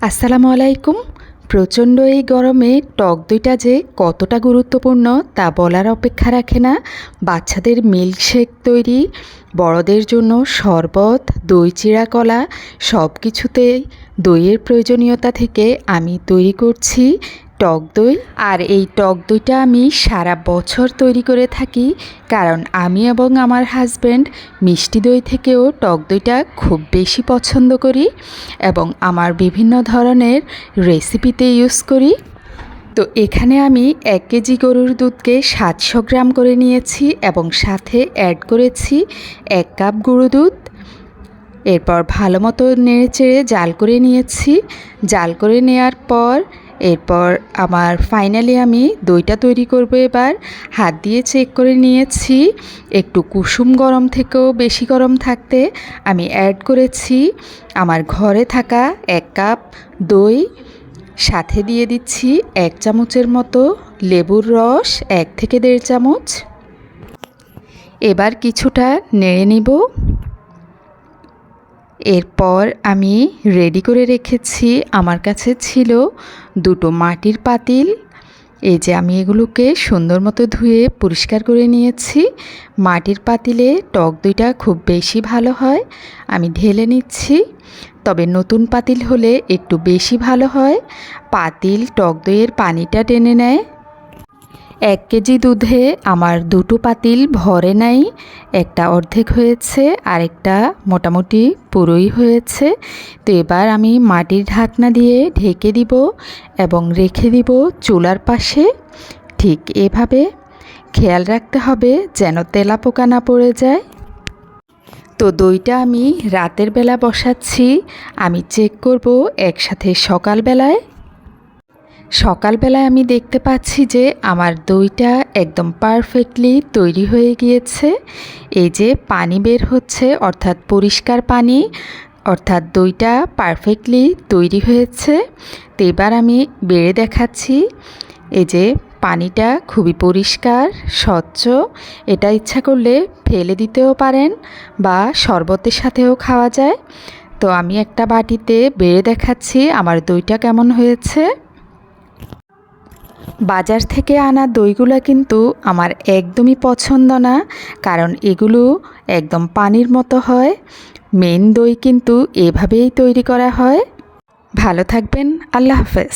আসসালামু আলাইকুম। প্রচণ্ড এই গরমে টক দুইটা যে কতটা গুরুত্বপূর্ণ তা বলার অপেক্ষা রাখে না। বাচ্চাদের মিল্কশেক তৈরি, বড়দের জন্য শরবত, দই চিড়া কলা সব কিছুতেই দইয়ের প্রয়োজনীয়তা থেকে আমি তৈরি করছি টক দই। আর এই টক দইটা আমি সারা বছর তৈরি করে থাকি, কারণ আমি এবং আমার হাজব্যান্ড মিষ্টি দই থেকেও টক দইটা খুব বেশি পছন্দ করি এবং আমার বিভিন্ন ধরনের রেসিপিতে ইউজ করি। তো এখানে আমি এক কেজি গরুর দুধকে সাতশো গ্রাম করে নিয়েছি এবং সাথে অ্যাড করেছি এক কাপ গুঁড়ো দুধ এরপর ভালো মতো নেড়ে চেড়ে জাল করে নিয়েছি। জাল করে নেওয়ার পর, এরপর আমার ফাইনালি আমি দইটা তৈরি করব এবার। হাত দিয়ে চেক করে নিয়েছি। একটু কুসুম গরম থেকেও বেশি গরম থাকতে আমি অ্যাড করেছি। আমার ঘরে থাকা এক কাপ দই, সাথে দিয়ে দিচ্ছি এক চামচের মতো লেবুর রস, এক থেকে দেড় চামচ। এবার কিছুটা নেড়ে নিব। এরপর আমি রেডি করে রেখেছি। আমার কাছে ছিল দুটো মাটির পাতিল। এই যে আমি এগুলোকে সুন্দর মতো ধুয়ে পরিষ্কার করে নিয়েছি। মাটির পাতিলে টক দইটা খুব বেশি ভালো হয়, আমি ঢেলে নিচ্ছি। তবে নতুন পাতিল হলে একটু বেশি ভালো হয়। পাতিল টক দইয়ের পানিটা টেনে নেয়। এক কেজি দুধে আমার দুটো পাতিল ভরে নাই, একটা অর্ধেক হয়েছে, আরেকটা মোটামুটি পুরোই হয়েছে। তো এবার আমি মাটির ঢাকনা দিয়ে ঢেকে দিব এবং রেখে দিব চুলার পাশে। ঠিক এভাবে খেয়াল রাখতে হবে যেন তেলা পোকা না পড়ে যায়। তো দইটা আমি রাতের বেলা বসাচ্ছি। আমি চেক করব একসাথে সকালবেলায়। সকালবেলায় আমি দেখতে পাচ্ছি যে আমার দইটা একদম পারফেক্টলি তৈরি হয়ে গিয়েছে। এই যে পানি বের হচ্ছে, অর্থাৎ পরিষ্কার পানি, অর্থাৎ দইটা পারফেক্টলি তৈরি হয়েছে। তো এবার আমি বেড়ে দেখাচ্ছি। এই যে পানিটা খুবই পরিষ্কার, স্বচ্ছ, এটা ইচ্ছা করলে ফেলে দিতেও পারেন বা শরবতের সাথেও খাওয়া যায়। তো আমি একটা বাটিতে বেড়ে দেখাচ্ছি আমার দইটা কেমন হয়েছে। বাজার থেকে আনা দইগুলো কিন্তু আমার একদমই পছন্দ না, কারণ এগুলো একদম পানির মতো হয়। মেন দই কিন্তু এভাবেই তৈরি করা হয়। ভালো থাকবেন, আল্লাহ হাফেজ।